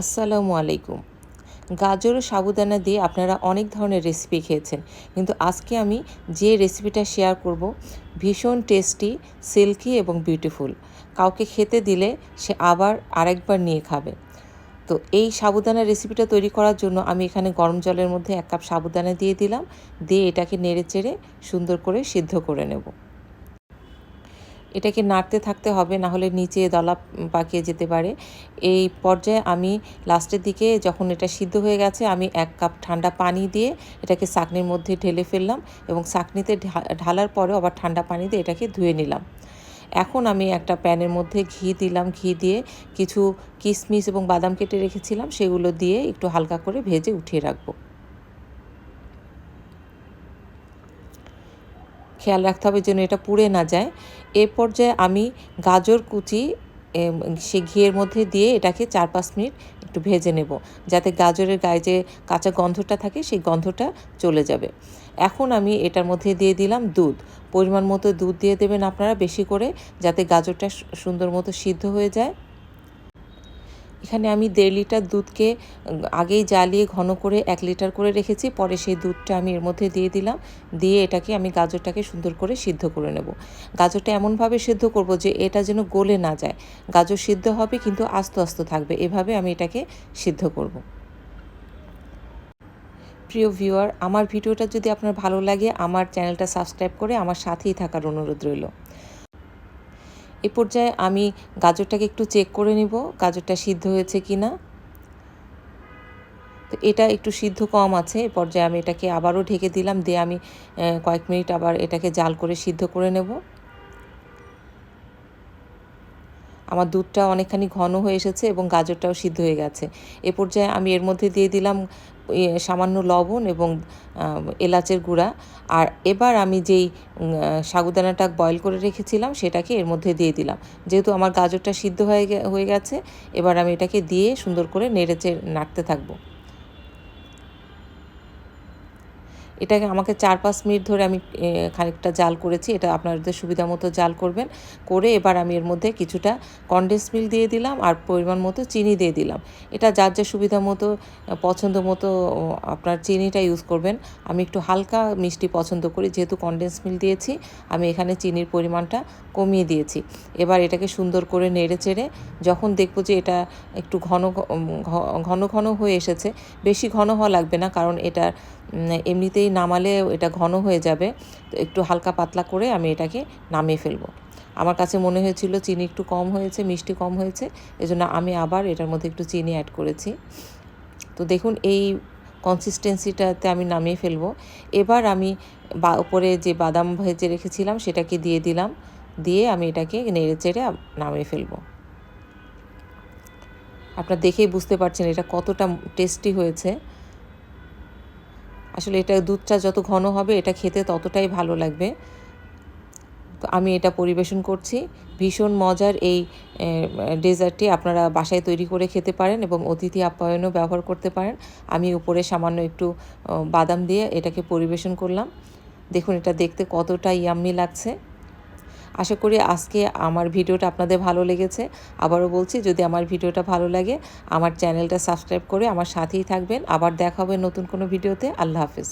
আসসালামু আলাইকুম। গাজর ও সাবুদানা দিয়ে আপনারা অনেক ধরনের রেসিপি খেয়েছেন। কিন্তু আজকে আমি যে রেসিপিটা শেয়ার করব, ভীষণ টেস্টি সিল্কি এবং বিউটিফুল কাউকে খেতে দিলে সে আবার আরেকবার নিয়ে খাবে। তো এই সাবুদানা রেসিপিটা তৈরি করার জন্য আমি এখানে গরম জলের মধ্যে এক কাপ সাবুদানা দিয়ে দিলাম। দিয়ে এটাকে নেড়ে চেড়ে সুন্দর করে সিদ্ধ করে নেব। এটাকে নাড়তে থাকতে হবে, না হলে নিচে দলা পাকিয়ে যেতে পারে। এই পর্যায়ে আমি লাস্টের দিকে যখন এটা সিদ্ধ হয়ে গেছে, আমি এক কাপ ঠান্ডা পানি দিয়ে এটাকে চাকনির মধ্যে ঢেলে ফেললাম এবং চাকনিতে ঢালার পরেও আবার ঠান্ডা পানি দিয়ে এটাকে ধুয়ে নিলাম। এখন আমি একটা প্যানের মধ্যে ঘি দিলাম, ঘি দিয়ে কিছু কিশমিশ এবং বাদাম কেটে রেখেছিলাম, সেগুলো দিয়ে একটু হালকা করে ভেজে উঠিয়ে রাখব। খেয়াল রাখতে হবে যেন এটা পুড়ে না যায়। এ পর্যায়ে আমি গাজর কুচি সে ঘিয়ের মধ্যে দিয়ে এটাকে চার পাঁচ মিনিট একটু ভেজে নেব। যাতে গাজরের গায়ে যে কাঁচা গন্ধটা থাকে, সেই গন্ধটা চলে যাবে। এখন আমি এটার মধ্যে দিয়ে দিলাম দুধ। পরিমাণ মতো দুধ দিয়ে দেবেন আপনারা বেশি করে, যাতে গাজরটা সুন্দর মতো সিদ্ধ হয়ে যায়। এখানে আমি দেড় লিটার দুধকে আগেই জ্বালিয়ে ঘন করে এক লিটার করে রেখেছি, পরে সেই দুধটা আমি এর মধ্যে দিয়ে দিলাম, দিয়ে এটাকে আমি গাজরটাকে সুন্দর করে সিদ্ধ করে নেব। গাজরটা এমনভাবে সিদ্ধ করব যে এটা যেন গলে না যায়। গাজর সিদ্ধ হবে কিন্তু আস্তে আস্তে থাকবে, এভাবে আমি এটাকে সিদ্ধ করব। প্রিয় ভিউয়ার, আমার ভিডিওটা যদি আপনার ভালো লাগে, আমার চ্যানেলটা সাবস্ক্রাইব করে আমার সাথেই থাকার অনুরোধ রইল। এ পর্যায়ে আমি গাজরটাকে একটু চেক করে নিব, গাজরটা সিদ্ধ হয়েছে কি না তো এটা একটু সিদ্ধ কম আছে, এ পর্যায়ে আমি এটাকে আবারও ঢেকে দিলাম, দিয়ে আমি কয়েক মিনিট আবার এটাকে জাল করে সিদ্ধ করে নেব। আমার দুধটা অনেকখানি ঘন হয়ে এসেছে এবং গাজরটাও সিদ্ধ হয়ে গেছে। এ পর্যায়ে আমি এর মধ্যে দিয়ে দিলাম সামান্য লবণ এবং এলাচের গুঁড়া। আর এবার আমি যেই সাগুদানাটা বয়ল করে রেখেছিলাম সেটাকে এর মধ্যে দিয়ে দিলাম। যেহেতু আমার গাজরটা সিদ্ধ হয়ে হয়ে গেছে, এবার আমি এটাকে দিয়ে সুন্দর করে নেড়েচে নাড়তে থাকব। এটাকে আমাকে চার পাঁচ মিনিট ধরে আমি খানিকটা জাল করেছি। এটা আপনাদের সুবিধা মতো জাল করবেন। করে এবার আমি এর মধ্যে কিছুটা কন্ডেন্স মিল্ক দিয়ে দিলাম আর পরিমাণ মতো চিনি দিয়ে দিলাম। এটা যার যা সুবিধা মতো পছন্দ মতো আপনার চিনিটা ইউজ করবেন। আমি একটু হালকা মিষ্টি পছন্দ করি। যেহেতু কন্ডেন্স মিল্ক দিয়েছি, আমি এখানে চিনির পরিমাণটা কমিয়ে দিয়েছি। এবার এটাকে সুন্দর করে নেড়ে চেড়ে যখন দেখব যে এটা একটু ঘন ঘন ঘন হয়ে এসেছে, বেশি ঘন হওয়া লাগবে না কারণ এটা এমনিতেই নামালে এটা ঘন হয়ে যাবে, তো একটু হালকা পাতলা করে আমি এটাকে নামিয়ে ফেলব। আমার কাছে মনে হয়েছিল চিনি একটু কম হয়েছে, মিষ্টি কম হয়েছে, এজন্য আমি আবার এটার মধ্যে একটু চিনি অ্যাড করেছি। তো দেখুন, এই কনসিস্টেন্সিটাতে আমি নামিয়ে ফেলব। এবার আমি বা উপরে যে বাদাম ভেজে রেখেছিলাম, সেটাকে দিয়ে দিলাম। দিয়ে আমি এটাকে নেড়ে চেড়ে নামিয়ে ফেলব। আপনারা দেখেই বুঝতে পারছেন এটা কতটা টেস্টি হয়েছে। আসলে এটা দুধটা যত ঘন হবে, এটা খেতে ততটাই ভালো লাগবে। তো আমি এটা পরিবেশন করছি। ভীষণ মজার এই ডেজার্টটি আপনারা বাসায় তৈরি করে খেতে পারেন এবং অতিথি আপ্যায়নও ব্যবহার করতে পারেন। আমি উপরে সামান্য একটু বাদাম দিয়ে এটাকে পরিবেশন করলাম। দেখুন, এটা দেখতে কতটা ইয়াম্মি লাগছে। আশা করি আজকে আমার ভিডিওটা আপনাদের ভালো লেগেছে। আবারও বলছি, যদি আমার ভিডিওটা ভালো লাগে, আমার চ্যানেলটা সাবস্ক্রাইব করে আমার সাথেই থাকবেন। আবার দেখা হবে নতুন কোনো ভিডিওতে। আল্লাহ হাফিজ।